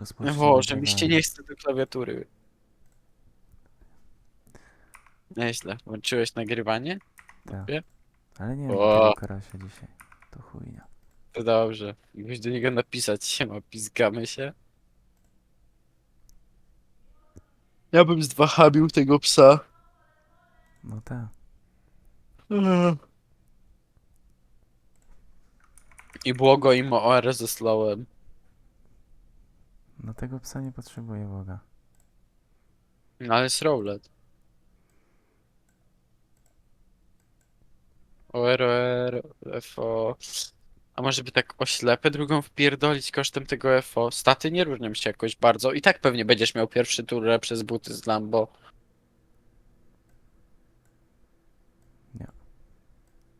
Rozpocznij Boże, mi się nie chce do klawiatury. Nieźle. Włączyłeś nagrywanie? Tak. Wie? Ale nie O. wiem karasia dzisiaj. To chujnia. To dobrze. Mógłbyś do niego napisać, siema, pizgamy się. Ja bym zdwachabił tego psa. No tak. I błogo im slowem. No tego psa nie potrzebuje Boga. No ale jest Rowlet. OR, OR, FO. A może by tak oślepę drugą wpierdolić kosztem tego FO? Staty nie różnią się jakoś bardzo. I tak pewnie będziesz miał pierwszy turę przez buty z Lambo. Nie.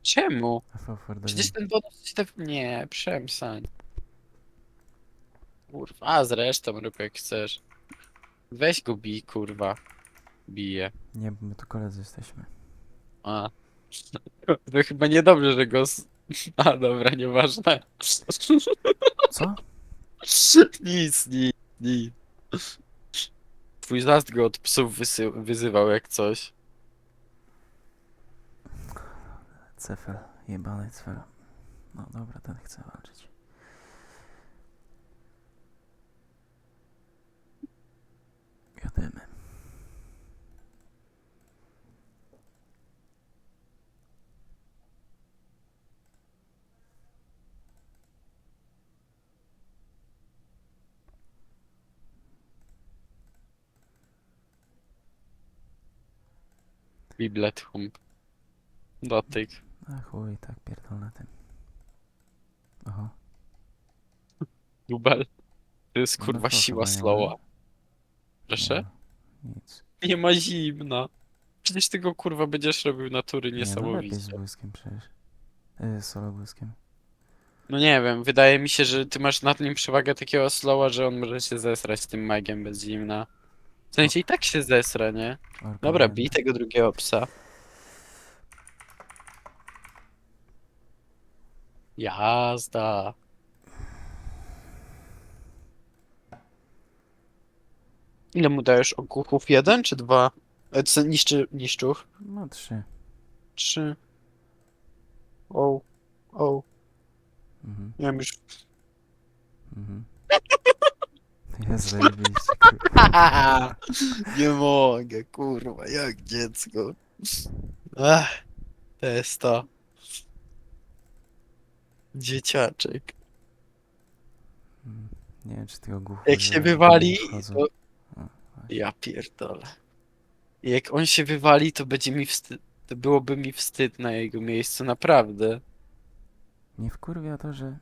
Czemu? The Przecież ten bonus ci te... Nie, przemsań. Kurwa, a zresztą rób jak chcesz. Weź go bij, kurwa. Bije. Nie, bo my tu koledzy jesteśmy. A. To chyba niedobrze, że go... s- A, dobra, nieważne. Co? Nic, nic, nic. Twój zast go od psów wysy... wyzywał jak coś. Cefel. Jebany cefel. No dobra, ten chce walczyć. Biblet hum. Dotyk. A chuj, tak pierdolę tym. Oho. Dubel. To jest No kurwa to siła chyba nie slowa. ma. Proszę? Nie, no, nic. Nie ma zimna. Przecież ty go kurwa będziesz robił natury Nie, no lepiej niesamowicie. z błyskiem przecież. Yy, solo błyskiem. No nie wiem, wydaje mi się, że ty masz nad nim przewagę takiego slowa, że on może się zesrać tym magiem bez zimna. W sensie i tak się zesra, nie? Dobra, bij tego drugiego psa. Jazda. Ile mu dajesz okuchów? Jeden czy dwa? E, co niszczy, niszczów? No trzy. Trzy. O. O. Mhm. Wiem już. Mhm. Zajebiście. Nie mogę, kurwa, jak dziecko. Ach, to jest to. Dzieciaczek. Nie wiem, czy tego głucho. Jak się wywali, to... Ja pierdolę. Jak on się wywali, to będzie mi wstyd. To byłoby mi wstyd na jego miejscu, naprawdę. Nie wkurwia to, że...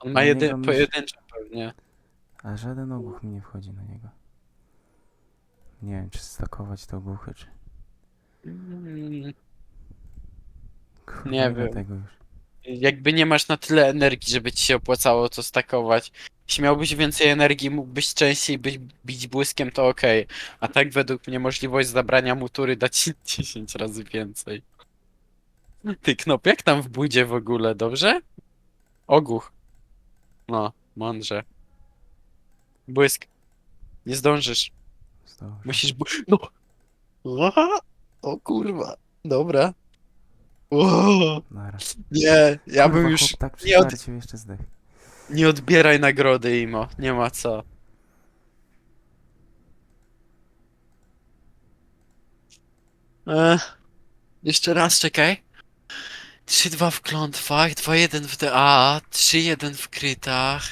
On ma Na jeden myśl- pojedynczy pewnie. A żaden ogłuch mi nie wchodzi na niego. Nie wiem, czy stakować to ogłuchy, czy... Kurwa, Nie wiem. tego już. Jakby nie masz na tyle energii, żeby ci się opłacało to stakować. Jeśli miałbyś więcej energii, mógłbyś częściej być, bić błyskiem, to okej. A tak według mnie możliwość zabrania mu tury da ci 10 razy więcej. Ty Knop, jak tam w bójdzie w ogóle, dobrze? Ogłuch. No, mądrze. Błysk. Nie zdążysz. Zdążę. Musisz bu... No! Aha! O kurwa. Dobra. O, Nara. nie, ja Kurwa, bym już... chłop tak nie od- jeszcze zdech. Nie odbieraj nagrody, Imo. Nie ma co. Ech. Jeszcze raz, czekaj. 3-2 w klątwach, 2-1 w DA, 3-1 w krytach,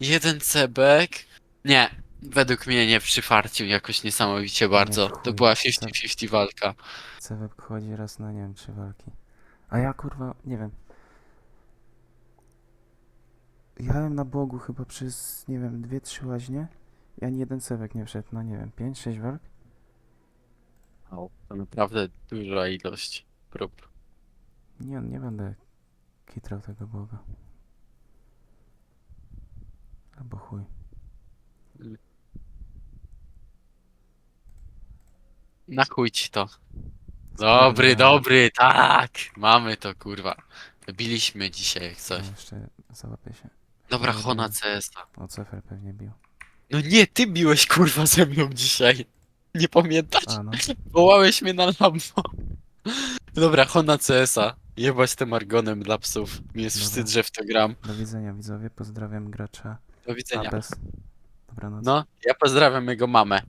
1 cebek. Nie, według mnie nie przyfarcił jakoś niesamowicie bardzo. To była co? 50-50 walka. Cewek chodzi raz na, nie wiem, trzy walki. A ja, kurwa, nie wiem. Jechałem na Bogu chyba przez, nie wiem, dwie, trzy łaźnie. I ani jeden cewek nie wszedł na, nie wiem, pięć, sześć walk. O, to naprawdę duża ilość prób. Nie, nie będę kitrał tego Boga. Albo chuj. Na chuj ci to. Dobry, dobry, tak! Mamy to, kurwa. Biliśmy dzisiaj jak No, coś. jeszcze załapię się. Dobra, Hona. CS-a. O, Cefer pewnie bił. No nie, ty biłeś kurwa ze mną dzisiaj. Nie pamiętasz? A, no. Wołałeś mnie na lambo. Dobra, Hona CS-a. Jebać tym argonem dla psów. Mi jest Dobra. wstyd, że w to gram. Do widzenia widzowie, pozdrawiam gracza Do widzenia. Abes. Dobranoc. No, ja pozdrawiam jego mamę.